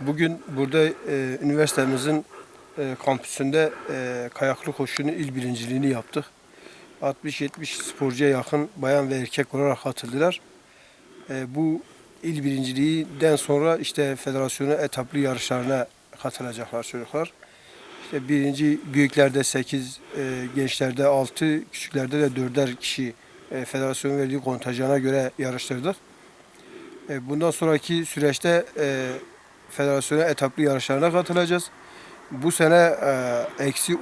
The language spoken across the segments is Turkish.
Bugün burada e, üniversitemizin e, kampüsünde e, kayaklı koşunun il birinciliğini yaptık. 60-70 sporcuya yakın bayan ve erkek olarak katıldılar. E, bu il birinciliğinden sonra işte federasyonu etaplı yarışlarına katılacaklar çocuklar. İşte birinci büyüklerde 8, e, gençlerde 6, küçüklerde de 4'er kişi e, federasyonun verdiği kontajana göre yarıştırdık. E, bundan sonraki süreçte e, federasyona etaplı yarışlarına katılacağız. Bu sene e, eksi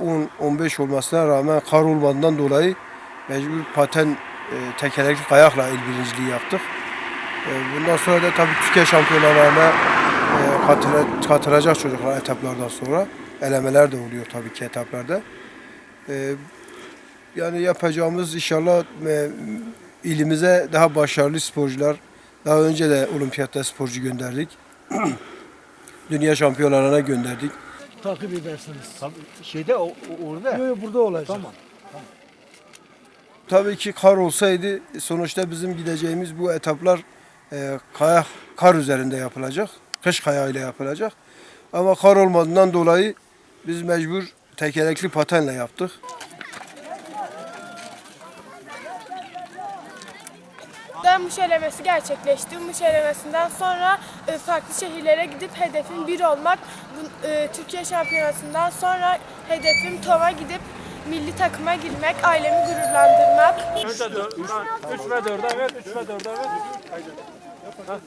10-15 olmasına rağmen kar olmadığından dolayı mecbur paten e, tekerlekli kayakla il birinciliği yaptık. E, bundan sonra da tabii Türkiye şampiyonalarına e, katıla- katılacak çocuklar etaplardan sonra. Elemeler de oluyor tabii ki etaplarda. E, yani yapacağımız inşallah e, ilimize daha başarılı sporcular, daha önce de olimpiyatta sporcu gönderdik. Dünya şampiyonalarına gönderdik. takip edersiniz. Tabii şeyde o, orada. Yok yok burada olacak. Tamam. Tabii ki kar olsaydı sonuçta bizim gideceğimiz bu etaplar e, kayak kar üzerinde yapılacak. Kış kayağıyla yapılacak. Ama kar olmadığından dolayı biz mecbur tekerlekli patenle yaptık. Muş elemesi gerçekleşti. Muş elemesinden sonra e, farklı şehirlere gidip hedefim bir olmak. E, Türkiye şampiyonasından sonra hedefim TOV'a gidip milli takıma girmek, ailemi gururlandırmak. 3 ve 4'e evet, 3 ve 4'e evet.